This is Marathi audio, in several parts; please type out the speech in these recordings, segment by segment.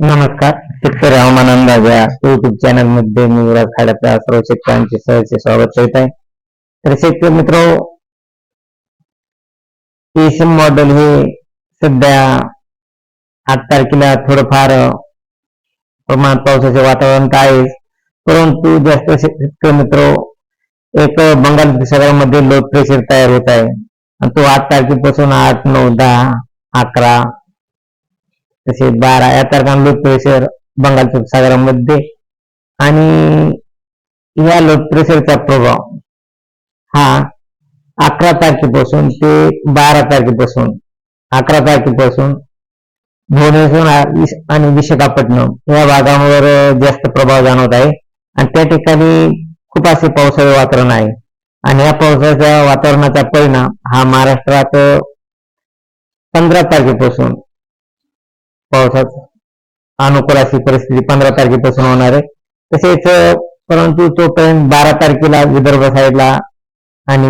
नमस्कार. शेतकरी हवामान अंदाज या युट्यूब चॅनलमध्ये मी विराज खाड्यातल्या सर्व शेतकऱ्यांचे सहर्ष स्वागत करीत आहे. तर शेतकरी मित्र एशियन मॉडेल हे सध्या आठ तारखेला थोडंफार प्रमाणात पावसाचे वातावरण तर आहे परंतु जास्त शेतकरी मित्र एक बंगाल सगळ्यामध्ये लो प्रेशर तयार होत आहे. आणि तो आठ तारखेपासून आठ नऊ दहा अकरा तसेच बारा या तारखांना लोड प्रेशर बंगाल सागरामध्ये आणि या लोड प्रेशरचा प्रभाव हा अकरा तारखेपासून ते बारा तारखेपासून अकरा तारखेपासून भुवनेश्वर आणि विशाखापट्टणम या भागांवर जास्त प्रभाव जाणवत आहे. आणि त्या ठिकाणी खूप असे पावसाळी वातावरण आहे. आणि या पावसाच्या वातावरणाचा परिणाम हा महाराष्ट्रात पंधरा तारखेपासून पावसाचा अनुकूल अशी परिस्थिती पंधरा तारखेपासून होणार आहे. तसेच परंतु तोपर्यंत बारा तारखेला विदर्भ साईडला आणि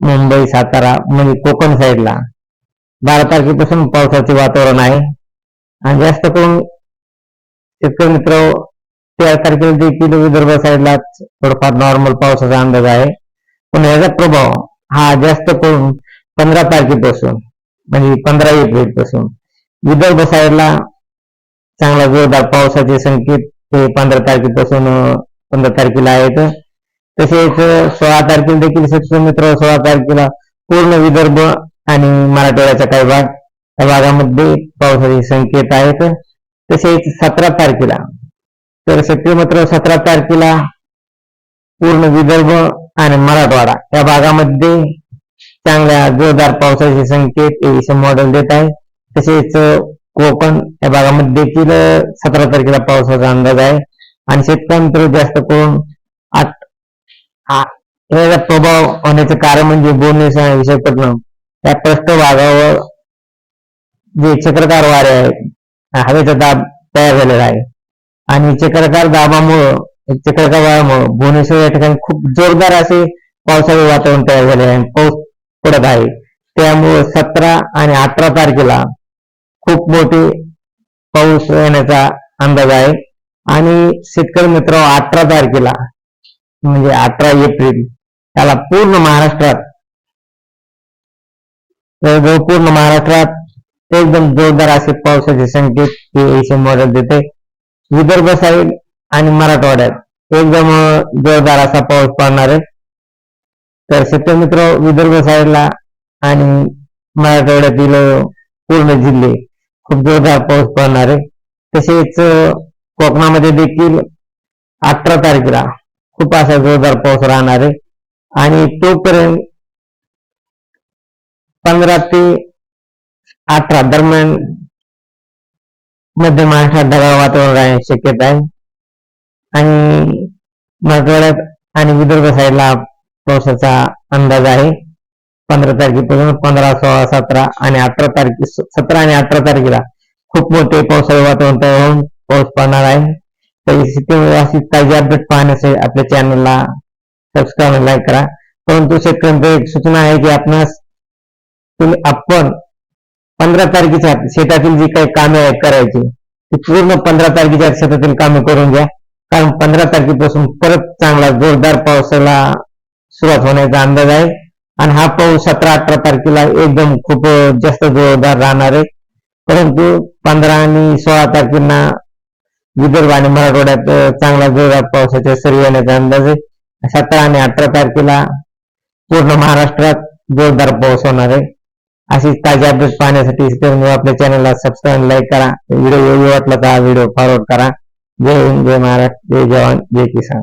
मुंबई सातारा म्हणजे कोकण साईडला बारा तारखेपासून पावसाचे वातावरण आहे. आणि जास्त करून शेतकरी मित्र तेरा तारखेला देखील विदर्भ साईडला थोडंफार नॉर्मल पावसाचा अंदाज आहे. पण याचा प्रभाव हा जास्त करून पंधरा तारखेपासून म्हणजे पंधरा एप्रिलपासून विदर्भ साईडला चांगला जोरदार पावसाचे संकेत हे पंधरा तारखेपासून पंधरा तारखेला आहेत. तसेच सोळा तारखेला देखील शेतकरी मित्र सोळा तारखेला पूर्ण विदर्भ आणि मराठवाड्याचा काही भाग त्या भागामध्ये पावसाचे संकेत आहेत. तसेच सतरा तारखेला तर शेतकरी मित्र सतरा तारखेला पूर्ण विदर्भ आणि मराठवाडा या भागामध्ये चांगल्या जोरदार पावसाचे संकेत एविशन मॉडेल देत आहे. तसेच कोकण या भागामध्ये देखील सतरा तारखेला पावसाचा अंदाज आहे. आणि शेतकऱ्यांतर जास्त करून आठ याचा प्रभाव होण्याचं कारण म्हणजे बोलणे त्या या पृष्ठभागावर जे चक्रकार वारे आहे हवेचा दाब तयार झालेला आहे. आणि चक्रकार दाबामुळं चक्रकार वाऱ्यामुळं भुवनेश्वर या ठिकाणी खूप जोरदार असे पावसाळी वातावरण तयार झाले आहे. पाऊस पडत आहे. त्यामुळं सतरा आणि अठरा तारखेला खूप मोठे पाऊस येण्याचा अंदाज आहे. आणि शेतकरी मित्र अठरा तारखेला म्हणजे अठरा एप्रिल त्याला पूर्ण महाराष्ट्रात पूर्ण महाराष्ट्रात एकदम जोरदार असे पावसाचे संकेत हे मॉडेल देते. विदर्भ साईड आणि मराठवाड्यात एकदम जोरदार असा पाऊस पडणार आहे. तर शेतकरी मित्र विदर्भ साईडला आणि मराठवाड्यातील पूर्ण जिल्हे खूप जोरदार पाऊस पडणार आहे. तसेच कोकणामध्ये देखील अठरा तारखेला खूप असा जोरदार पाऊस राहणार आहे. आणि तोपर्यंत पंधरा ते अठरा दरम्यान मध्य महाराष्ट्रात ढगाळ वातावरण राहण्याची शक्यता आहे. आणि मराठवाड्यात आणि विदर्भ साईडला पावसाचा अंदाज आहे. पंधरा तारखेपासून पंधरा सोळा सतरा आणि अठरा तारखे सतरा आणि अठरा तारखेला खूप मोठे पावसाळी वातावरण तयार होऊन पाऊस पडणार आहे. तर अशी ताजी अपडेट पाहण्यासाठी आपल्या चॅनलला सबस्क्राईब आणि लाईक करा. परंतु शेतकऱ्यांची एक सूचना आहे की आपणास तुम्ही आपण पंधरा तारखेच्या शेतातील जी काही कामे आहेत करायची ती पूर्ण पंधरा तारखेच्या शेतातील कामे करून घ्या. कारण पंधरा तारखेपासून परत चांगला जोरदार पावसाला सुरुवात होण्याचा अंदाज आहे. आणि हा पाऊस सतरा अठरा तारखेला एकदम खूप जास्त जोरदार राहणार आहे. परंतु पंधरा आणि सोळा तारखेला विदर्भ आणि मराठवाड्यात चांगला जोरदार पावसाच्या सरी येण्याचा अंदाज आहे. सतरा आणि अठरा तारखेला पूर्ण महाराष्ट्रात जोरदार पाऊस होणार आहे. अशीच ताजी अपडेट पाहण्यासाठी आपल्या चॅनलला सबस्क्राईब लाईक करा. व्हिडिओ योग्य वाटला तर हा व्हिडिओ फॉरवर्ड करा. जय हिंद जय महाराष्ट्र जय जवान जय किसान.